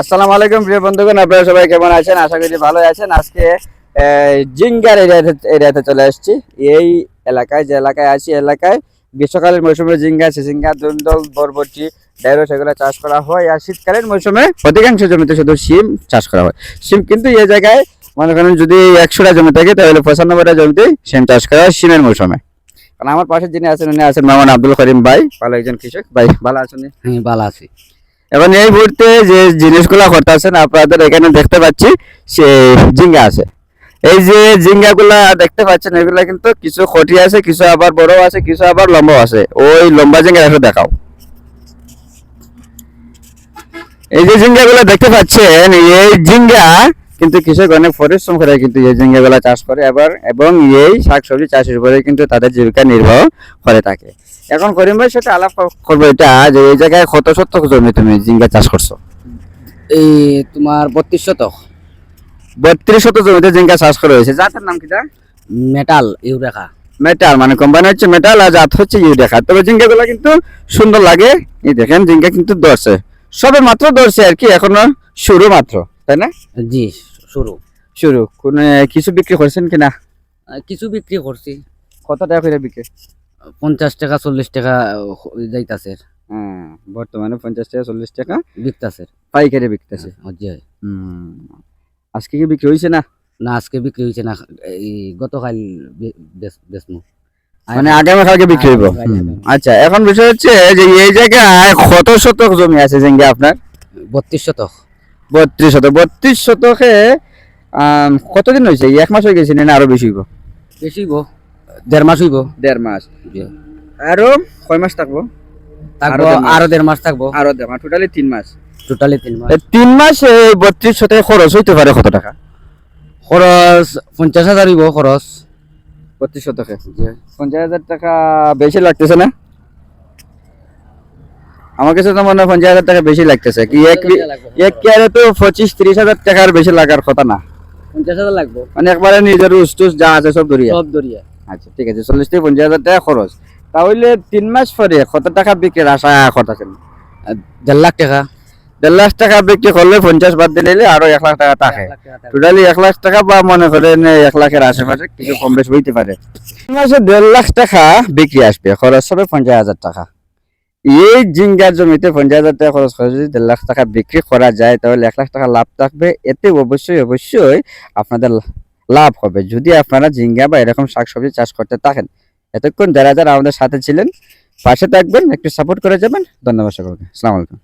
আসসালামু আলাইকুম, প্রিয় বন্ধুগণ, আপনারা সবাই কেমন আছেন? আশা করি ভালো আছেন। আজকে জিঙ্গার এরিয়াতে এরিয়াতে চলে আসছি। এই এলাকায়, যে এলাকায় আছি এলাকায় গ্রীষ্মকালীন মৌসুমে জিঙ্গা সিজিঙ্গা দুন্দল, বরবটি ডাইরো সেগুলো চাষ করা হয়। আর শীতকালীন মৌসুমে অধিকাংশ জমিতে শুধু শিম চাষ করা হয়। শিম কিন্তু এই জায়গায়, মনে করেন যদি একশোটা জমি থাকে, তাহলে পঁচানব্বইটা জমিতে শিম চাষ করা হয় শিমের মৌসুমে। কারণ আমার পাশে যিনি আছেন, উনি আছেন মামান আব্দুল করিম ভাই। ভালো একজন কৃষক। ভাই, ভালো আছেন হ্যাঁ ভালো আছি। এখন এই মুহূর্তে যে জিনিসগুলো করতেছেন, আপনাদের এখানে দেখতে পাচ্ছি সে জিঙ্গা আছে। এই যে জিঙ্গাগুলা দেখতে পাচ্ছেন, এগুলা কিন্তু কিছু খটি আছে, কিছু আবার বড় আছে, কিছু আবার লম্বা আছে। ওই লম্বা জিঙ্গা একটু দেখাও। এই যে জিঙ্গাগুলো দেখতে পাচ্ছেন, এই জিঙ্গা কিন্তু কৃষক অনেক পরিশ্রম করে কিন্তু এই জিঙ্গাগুলা চাষ করে এবার এবং এই শাকসবজি চাষের উপরে কিন্তু তাদের জীবিকা নির্বাহ করে থাকে। এখন করিম ভাই সেটা আলাপ করব এটা যে এই জায়গায় কত শতক জমি তুমি জিঙ্গা চাষ করছ? এই তোমার বত্রিশ শতক। বত্রিশ শত জমিতে জিঙ্গা চাষ করা হয়েছে। জাতের নাম কিটা মেটাল ইউরেখা মেটাল মানে কোম্পানি হচ্ছে মেটাল আর জাত হচ্ছে ইউ দেখা তবে জিঙ্গা গুলা কিন্তু সুন্দর লাগে। এই দেখেন জিঙ্গা কিন্তু ধরছে। সবে মাত্র ধরছে আর কি এখনও শুরু মাত্র তাই না? জি। শুরু। শুরু। কোন কিছু বিক্রি করছেন কিনা কিছু বিক্রি করছি। কত টাকা করে বিক্রি? পঞ্চাশ টাকা চল্লিশ টাকা যাইতাছে। হ্যাঁ, বর্তমানে পঞ্চাশ টাকা চল্লিশ টাকা বিকতাছে। পাইকারি বিকতেছে। জি হুম। আজকে কি বিক্রি হয়েছে না? না আজকে বিক্রি হয়েছে না। এই গতকাল বে- বেচ- বেচমু। মানে আগামীকালকে বিক্রি হইব। আচ্ছা এখন বিষয় হচ্ছে যে এই জায়গায় কত শতক জমি আছে জিঙ্গা আপনার? বত্রিশ শতক। বত্রিশ শতক। বত্রিশ শতকে কতদিন হয়েছে এক মাস হয়ে গেছে না আরও বেশি হইব? বেশি হইব। দেড় মাস হইব? দেড় মাস। আরও কয় মাস থাকব? থাকব। আরও দেড় মাস। থাকব। আরও দেড় মাস টোটালি তিন মাস। টোটালি তিন মাস। তিন মাস এই বত্রিশ শতকে খরচ হইতে পারে কত টাকা? খরচ পঞ্চাশ হাজার হইব খরচ। বত্রিশ শতকে। পঞ্চাশ হাজার টাকা বেশি লাগতেছে না? আমার কাছে তো মনে হয় পঞ্চাশ হাজার টাকা বেশি লাগতেছে। কি এক এক কেয়ারে তো পঁচিশ ত্রিশ হাজার টাকার বেশি লাগার কথা না। পঞ্চাশ হাজার লাগবো। মানে একবারে নিজের রুস টুস যা আছে সব ধরিয়া সব দরিয়া। আচ্ছা ঠিক আছে চল্লিশ থেকে পঞ্চাশ হাজার টাকা খরচ। তাহলে তিন মাস পরে কত টাকা বিক্রির আশা করতেছেন দেড় লাখ টাকা। দেড় লাখ টাকা বিক্রি করলে পঞ্চাশ বাদ দিলে আরও এক লাখ টাকা থাকে। টোটালি এক লাখ টাকা বা মনে করেন এক লাখের আশেপাশে কিছু কম বেশ হইতে পারে। মাসে দেড় লাখ টাকা বিক্রি আসবে। খরচ হবে পঞ্চাশ হাজার টাকা। এই জিঙ্গার জমিতে পঞ্চাশ হাজার টাকা খরচ করে যদি দেড় লাখ টাকা বিক্রি করা যায়, তাহলে এক লাখ টাকা লাভ থাকবে। এতে অবশ্যই অবশ্যই আপনাদের লাভ হবে। যদি আপনারা জিঙ্গা বা এরকম শাকসবজি চাষ করতে থাকেন, এতক্ষণ যারা যারা আমাদের সাথে ছিলেন, পাশে থাকবেন, একটু সাপোর্ট করে যাবেন। ধন্যবাদ সকলকে। আলাইকুম।